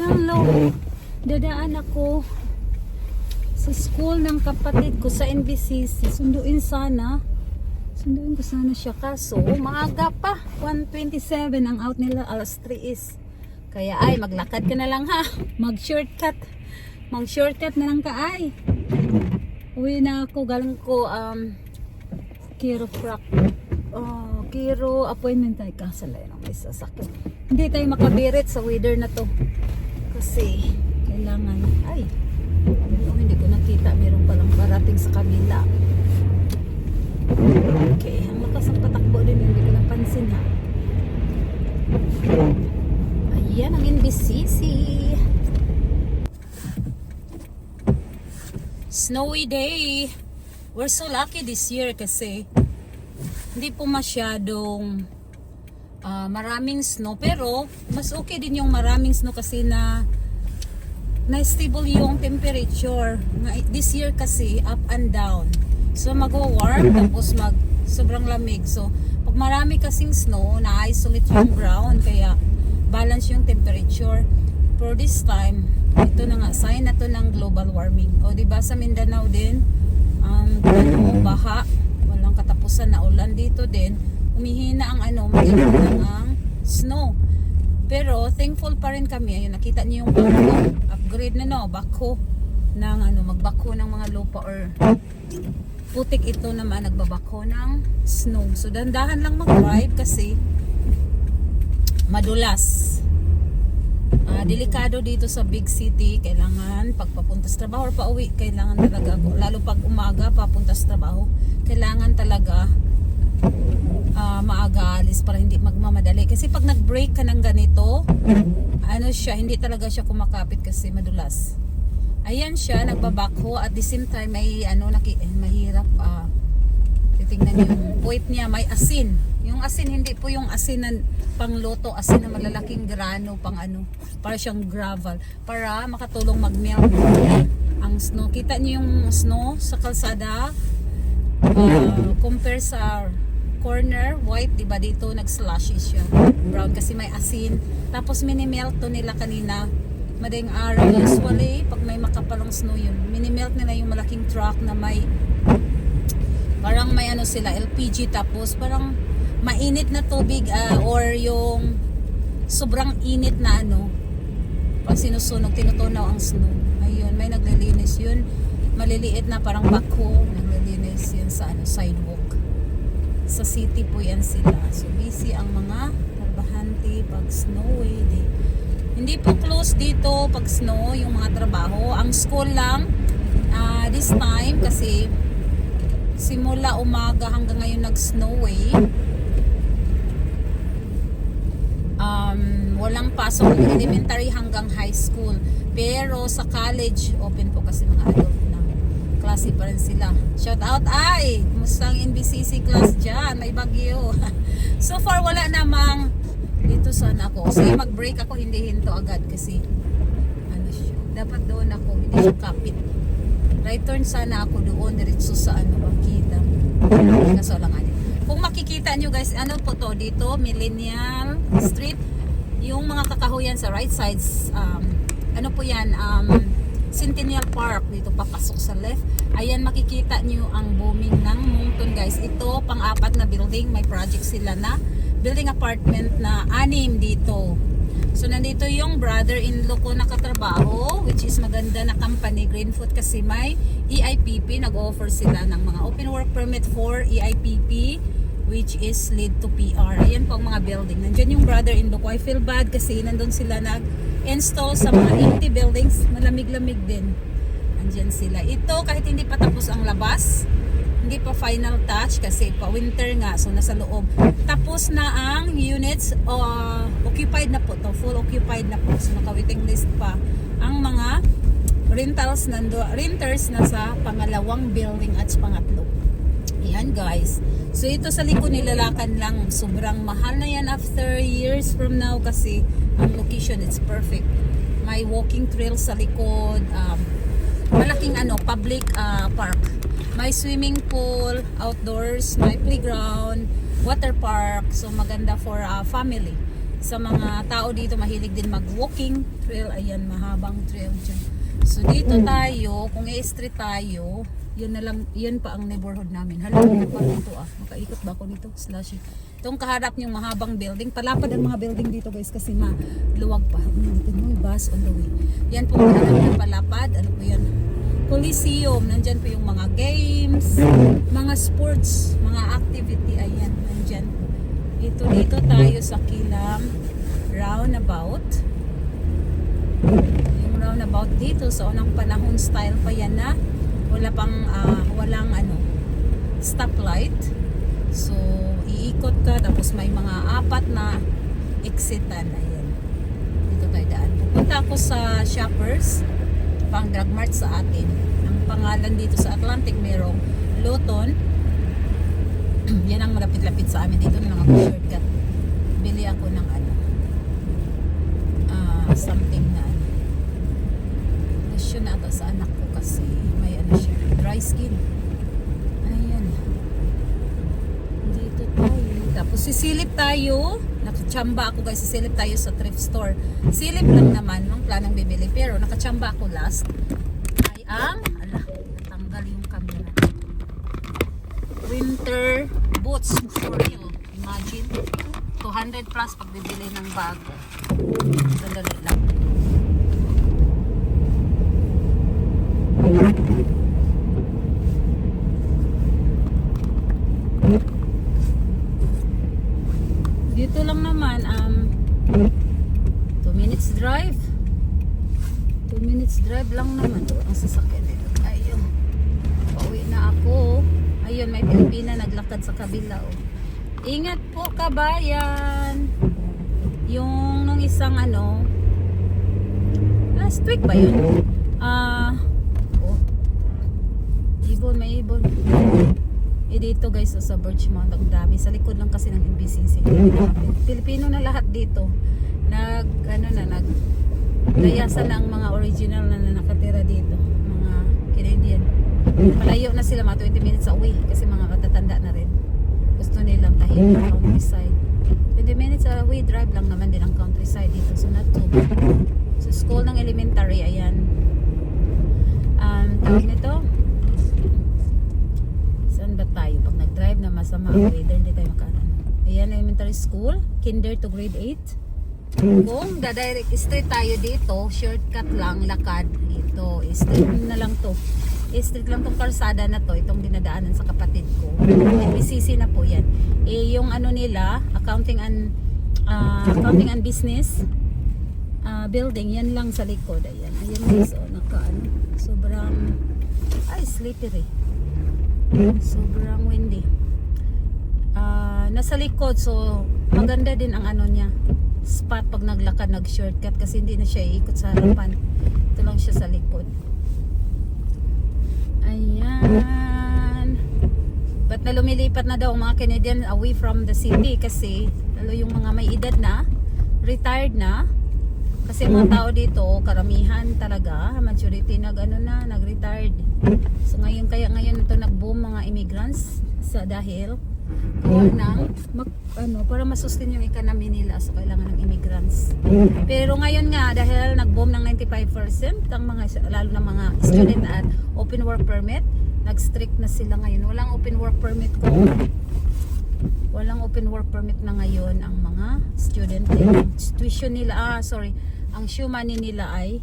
Hello. Dadaan ako sa school ng kapatid ko sa NBCC. Sunduin sana. Sunduin ko sana siya kaso maaga pa. 1.27 ang out nila alas 3 is. Kaya ay maglakad ka na lang ha. Mag shortcut. Mag shortcut na lang ka ay. Uwi na ako galing ko um chiropractor. Oh, kiro appointment tayo kasalay ng may sasakyan. Hindi tayo makabirit sa weather na to. Kasi kailangan ay oh, hindi ko nakita meron palang parating sa kabila. Okay, ang lakas ng patakbo din hindi ko napansin ha. Ayan ang NBCC. Snowy day. We're so lucky this year kasi hindi po masyadong ah, maraming snow pero mas okay din yung maraming snow kasi na na stable yung temperature. This year kasi up and down. So mag-warm tapos mag sobrang lamig. So pag marami kasing snow na-isolate yung ground kaya balance yung temperature. For this time ito na nga sign na to ng global warming. O di ba sa Mindanao din ang um, baha walang katapusan na ulan dito din humihina ang ano mahina lang ang snow. Pero thankful pa rin kami. Ayun nakita niyo yung bako upgrade na no bako ng ano magbako ng mga lupa or putik ito naman nagbabako ng snow. So dandahan lang mag-drive kasi madulas. Ah, delikado dito sa big city. Kailangan pagpapunta sa trabaho or pauwi kailangan talaga lalo pag umaga papunta sa trabaho kailangan talaga ah, maaga alis para hindi magmamadali. Kasi pag nag-break ka ng ganito ano siya hindi talaga siya kumakapit kasi madulas. Ayan siya nagbabakho at the same time may ano naki, eh, mahirap ah, titingnan yung puwit niya. May asin. Yung asin hindi po yung asin na pangloto. Asin na malalaking grano pang ano para siyang gravel. Para makatulong mag-melt ang snow. Kita niyo yung snow sa kalsada? Uh, compare sa corner white diba dito nag-slushy siya brown kasi may asin. Tapos minimelt to nila kanina. Madaling araw usually pag may makapalong snow yun minimelt nila yung malaking truck na may parang may ano sila LPG tapos parang mainit na tubig ah, or yung sobrang init na ano. Pag sinusunog tinutunaw ang snow. Ayun may naglilinis yun. Maliliit na parang bako naglilinis yun sa ano sidewalk sa city po yan sila. So busy ang mga trabahante pag snowy day hindi po close dito pag snow yung mga trabaho. Ang school lang ah, this time kasi simula umaga hanggang ngayon nag-snow eh. Um, walang pasok. Elementary hanggang high school. Pero sa college, open po kasi mga adult klase pa rin sila. Shout out ay! Kumusta ang NBCC class dyan? May bagyo. so far, wala namang dito sana ako. Sige, mag-break ako, hindi hinto agad kasi ano siya. Dapat doon ako, hindi siya kapit. Right turn sana ako doon, diretso sa ano, Bakita. Kaso lang ano. Kung makikita nyo guys, ano po to dito, Millennial Street. Yung mga kakahuyan sa right sides, um, ano po yan, um, Centennial Park, dito papasok sa left. Ayan, makikita nyo ang booming ng Moncton guys. Ito, pang-apat na building, may project sila na building apartment na anim dito. So, nandito yung brother-in-law ko nakatrabaho, which is maganda na company, Greenfoot, kasi may EIPP, nag-offer sila ng mga open work permit for EIPP, which is lead to PR. Ayan po ang mga building. Nandyan yung brother-in-law ko. I feel bad kasi nandun sila nag-install sa mga empty buildings. Malamig-lamig din. Nandyan sila. Ito, kahit hindi pa tapos ang labas, hindi pa final touch kasi pa winter nga so nasa loob. Tapos na ang units uh, occupied na po to full occupied na po. So naka waiting list pa ang mga rentals nando renters na sa pangalawang building at pangatlo. Yan guys. So ito sa likod nilalakan lang. Sobrang mahal na yan after years from now kasi ang location it's perfect. May walking trail sa likod um, malaking ano public ah, park may swimming pool outdoors may playground water park so maganda for ah, family sa mga tao dito mahilig din mag-walking trail. Ayan, mahabang trail dyan. So dito tayo, kung i-street tayo, yun na lang, yun pa ang neighborhood namin. Ano pa dito ah. Makaikot ba ako nito? Slushy. Itong kaharap yung mahabang building. Palapad ang mga building dito guys kasi maluwag pa. Natin mo, bus on the way. Yan po ang na palapad. Ano po yan? Coliseum. Nandyan po yung mga games, mga sports, mga activity. Ayan, nandyan. Ito dito tayo sa Kilam Roundabout. Yung roundabout dito sa unang panahon style pa yan na wala pang ah, walang ano stoplight. So iikot ka tapos may mga apat na exitan. Ayan. Dito tayo daan. Pupunta ako sa Shoppers pang drug mart sa atin. Ang pangalan dito sa Atlantic merong Luton. Yan ang malapit-lapit sa amin. Dito na lang ako shortcut. Bili ako ng ano ah, something na ano. Lotion na ata sa anak ko kasi may ano siya, dry skin. Ayan. Dito tayo. Tapos sisilip tayo. Nakachamba ako guys. Sisilip tayo sa thrift store. Silip lang naman ng planong bibili. Pero nakachamba ako last. Ay ang, ala, natanggal yung camera. Winter boots for real. Imagine. 200 plus pag bibili ng bago. Sandali lang. Dito lang naman, um, 2 minutes drive. 2 minutes drive lang naman. Ang sasakyan dito. Ayun. Pauwi na ako. Ayun, may Pilipina naglakad sa kabila. Oh. Ingat po kabayan. Yung nung isang ano, last week ba yun? Ah, oh. Ibon, may ibon. Eh dito guys, sa Birchmount, ang dami. Sa likod lang kasi ng NBCC. Pilipino na lahat dito. Nag, ano na, nag, layasan na ang mga original na, na nakatira dito. Mga Canadian. Malayo na sila, mga 20 minutes away. Kasi mga katatanda na rin. Gusto nilang tahimik countryside. 20 minutes away, drive lang naman din ang countryside dito. So not too bad. So school ng elementary, ayan. Um, tawag nito, Saan ba tayo? Pag nag-drive na masama ang weather, hindi tayo makanan. Ayan, elementary school, kinder to grade 8. Kung da-direct straight tayo dito, shortcut lang, lakad. Ito, straight na lang to. Straight lang tong kalsada na to, itong dinadaanan sa kapatid ko. MBCC na po yan. Eh, yung ano nila, accounting and ah, accounting and business ah, building, yan lang sa likod. Ayan, ayan guys, oh, naka, ano, sobrang, ay, slippery. Sobrang windy. Ah, nasa likod so maganda din ang ano niya. Spot pag naglakad nag-shortcut kasi hindi na siya iikot sa harapan. Ito lang siya sa likod. Ayan. Ba't na lumilipat na daw mga Canadian away from the city kasi lalo yung mga may edad na, retired na. Kasi mga tao dito, karamihan talaga, majority nag ano na, nag-retired. So ngayon kaya ngayon ito nag-boom mga immigrants sa dahil gawa ng mag, ano, para masustain yung economy nila so kailangan ng immigrants. Pero ngayon nga dahil nag-boom ng 95% ang mga lalo na mga student at open work permit, nag-strict na sila ngayon. Walang open work permit ko. Walang open work permit na ngayon ang mga student. Ang tuition nila, ah sorry, ang shoe money nila ay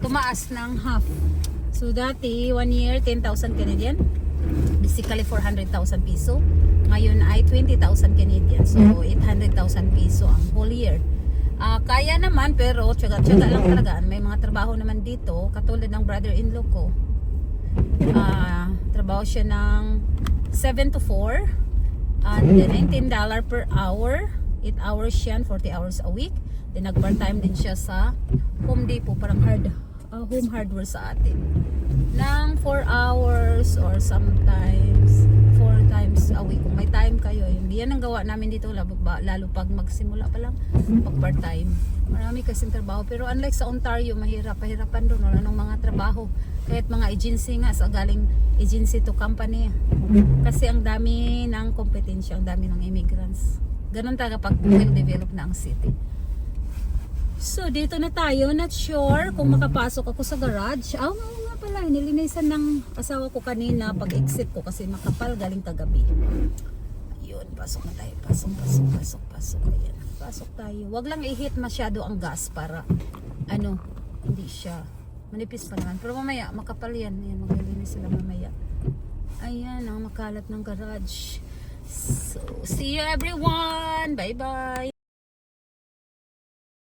tumaas ng half. So dati, one year, 10,000 Canadian. Basically, 400,000 piso. Ngayon ay 20,000 Canadian. So, 800,000 piso ang whole year. Ah, kaya naman, pero tsaga-tsaga lang talaga. May mga trabaho naman dito, katulad ng brother-in-law ko. Ah, trabaho siya ng 7 to 4. And $19 per hour. 8 hours siya, 40 hours a week. Then nag-part-time din siya sa Home Depot, parang hard, ah, home hardware sa atin. Ng 4 hours or sometimes 4 times a week. Kung may time kayo, yun. yan ang gawa namin dito, lalo, lalo pag magsimula pa lang, pag part-time. Marami kasing trabaho. Pero unlike sa Ontario, mahirap, pahirapan doon. Wala nang mga trabaho. Kahit mga agency nga, sa galing agency to company. Kasi ang dami ng kompetensya, ang dami ng immigrants. Ganun talaga pag well-develop na ang city. So, dito na tayo. Not sure kung makapasok ako sa garage. Ah, oo nga pala. Nilinisan ng asawa ko kanina pag exit ko kasi makapal galing tagabi. Ayun, pasok na tayo. Pasok, pasok, pasok, pasok. Ayan, pasok tayo. Wag lang i-hit masyado ang gas para ano, hindi siya. Manipis pa naman. Pero mamaya, makapal yan. Ayan, maglilinis sila mamaya. Ayan, ang makalat ng garage. So, see you everyone. Bye-bye.